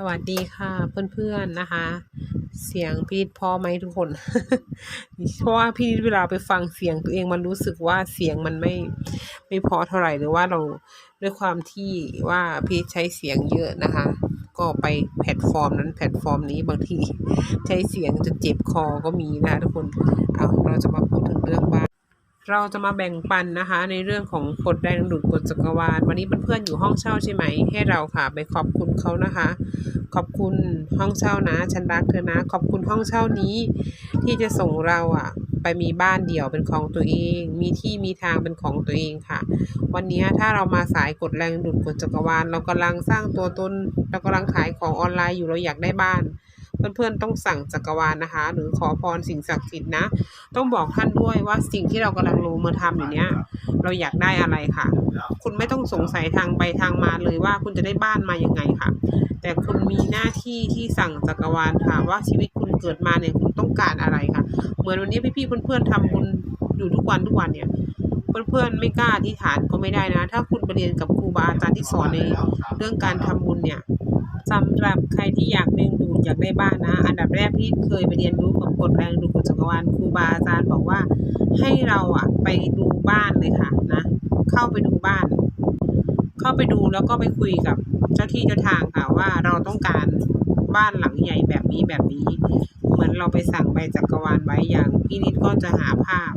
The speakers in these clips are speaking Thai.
สวัสดีค่ะเพื่อนๆนะคะ เสียงพีทพอไหมทุกคน เพราะว่าพี่เวลาไปฟังเสียงตัวเองมันรู้สึกว่าเสียงมันไม่ไม่พอเท่าไหร่หรือว่าเราด้วยความที่ว่าพีทใช้เสียงเยอะนะคะ ก็ไปแพลตฟอร์มนั้นแพลตฟอร์มนี้บางทีใช้เสียงจนเจ็บคอก็มีนะคะทุกคนเอาเราจะมาพูด เราจะมาแบ่งปันนะคะ ในเรื่องของกฎแรงดูดกฎจักรวาล วันนี้เพื่อนๆอยู่ห้องเช่าใช่ไหม ให้เราค่ะ ไปขอบคุณเขานะคะ ขอบคุณห้องเช่านะ ฉันรักเธอนะ ขอบคุณห้องเช่านี้ ที่จะส่งเราอะไปมีบ้านเดี่ยวเป็นของตัวเอง มีที่มีทางเป็นของตัวเองค่ะ วันนี้ถ้าเรามาสายกฎแรงดูดกฎจักรวาล เรากำลังสร้างตัวตน เรากำลังขายของออนไลน์อยู่เราอยากได้บ้าน เพื่อนๆต้องสั่งจักรวาลนะคะ หรือขอพรสิ่งศักดิ์สิทธิ์นะ ต้องบอกท่านด้วยว่าสิ่งที่เรากำลังลงมือทำอยู่เนี้ย เราอยากได้อะไรค่ะ คุณไม่ต้องสงสัยทางไปทางมาเลยว่าคุณจะได้บ้านมายังไงค่ะ แต่คุณมีหน้าที่ที่สั่งจักรวาลค่ะ ว่าชีวิตคุณเกิดมาเนี่ยคุณต้องการอะไรค่ะ เหมือนวันนี้พี่ๆเพื่อนๆทำบุญอยู่ทุกวันทุกวันเนี่ยเพื่อนๆไม่กล้าอธิษฐานก็ไม่ได้นะ ถ้าคุณไปเรียนกับ รูบาอาจารย์ที่สอนในเรื่องการทำบุญเนี่ยสำหรับใครที่อยากเรียนดูอยากได้บ้านนะ อันดับแรกที่เคยไปเรียนรู้กับกฎแรงดูดกฎจักรวาลครูบาอาจารย์บอกว่าให้เราอะไปดูบ้านเลยค่ะนะ เข้าไปดูบ้าน เข้าไปดูแล้วก็ไปคุยกับเจ้าที่เจ้าทางค่ะว่าเราต้องการบ้านหลังใหญ่แบบนี้แบบนี้ เหมือนเราไปสั่งใบจักรวาลไว้อย่างพี่นิดก็จะหาภาพ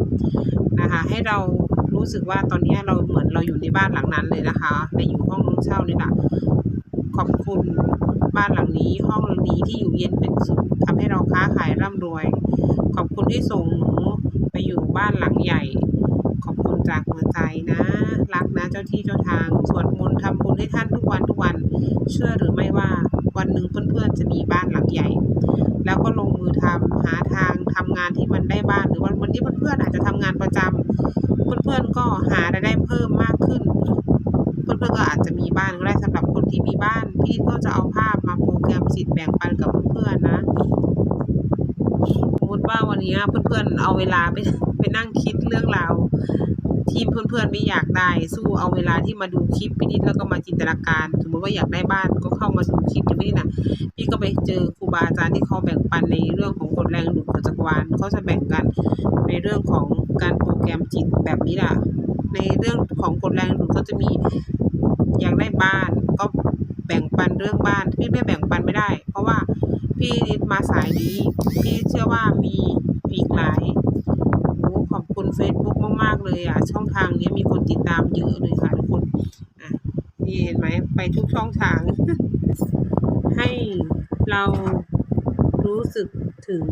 นะคะ ให้เรา รู้สึกว่าตอนนี้เราเหมือนเราอยู่ในบ้านหลังนั้นเลยนะคะในอยู่ห้องเช่านี่แหละขอบคุณบ้านหลังนี้ห้องหลังนี้ที่อยู่เย็นเป็นสุขทำให้เราค้าขายร่ำรวย ขอบคุณที่ส่งหนูไปอยู่บ้านหลังใหญ่ ขอบคุณจากหัวใจนะ รักนะเจ้าที่เจ้าทางสวดมนต์ทำบุญให้ท่านทุกวันทุกวัน เชื่อหรือไม่ว่าวันหนึ่งเพื่อนๆจะมีบ้านหลังใหญ่ แล้วก็ลงมือทำหาทานที่มันได้บ้านหรือวันวันนี้เพื่อนๆอาจจะทำงานประจำเพื่อนๆก็หารายได้เพิ่มมากขึ้น เพื่อนๆก็อาจจะมีบ้านก็ได้สำหรับคนที่มีบ้าน พี่ก็จะเอาภาพมาโปรแกรมสิทธิ์แบ่งปันกับเพื่อนๆนะสมมติว่าวันนี้เพื่อนๆเอาเวลาไปไปนั่งคิดเรื่องราว ที่เพื่อนๆไม่อยากได้ สู้เอาเวลาที่มาดูคลิปพี่นิดแล้วก็มาจินตนาการ สมมติว่าอยากได้บ้านก็เข้ามาดูคลิปอย่างนี้นะพี่ก็ไปเจอครูบาอาจารย์ที่เขาแบ่งปันในเรื่องของกฎแรงดูดจักรวาลเขาจะแบ่งกันในเรื่องของการโปรแกรมจิตแบบนี้ล่ะ ในเรื่องของกฎแรงดูดก็จะมีอยากได้บ้านก็แบ่งปันเรื่องบ้านพี่ไม่แบ่งปันไม่ได้ เพราะว่าพี่นิดมาสายนี้พี่เชื่อว่ามีอีกหลายขอบคุณ Facebook มาก เลยอะ ช่องทางนี้มีคนติดตามเยอะเลยค่ะทุกคนอะนี่เห็นไหมไปทุกช่องทาง ให้เรารู้สึกถึง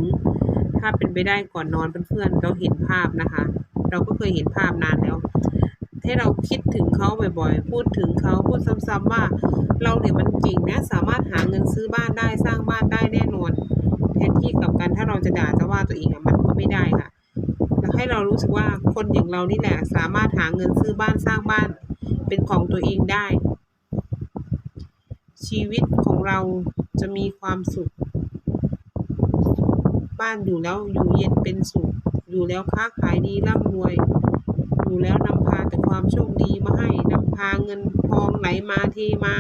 ถ้าเป็นไปได้ก่อนนอนเพื่อนๆเราเห็นภาพนะคะ เราก็เคยเห็นภาพนานแล้วให้เราคิดถึงเขาบ่อยๆ พูดถึงเขาพูดซ้ำๆว่า เราเนี่ยมันเก่งนะสามารถหาเงินซื้อบ้านได้สร้างบ้านได้แน่นอน แทนที่กับการถ้าเราจะด่าจะว่าตัวเองอะมันก็ไม่ได้ ให้เรารู้สึกว่าคนอย่างเรานี่แหละ สามารถหาเงินซื้อบ้านสร้างบ้านเป็นของตัวเองได้ ชีวิตของเราจะมีความสุข บ้านอยู่แล้วอยู่เย็นเป็นสุข อยู่แล้วค้าขายดีร่ำรวย อยู่แล้วนำพาแต่ความโชคดีมาให้นำพาเงินทองไหลมาเทมา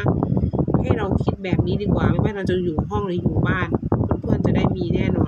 ให้เราคิดแบบนี้ดีกว่า ไม่ว่าเราจะอยู่ห้องหรืออยู่บ้าน เพื่อนๆจะได้มีแน่นอน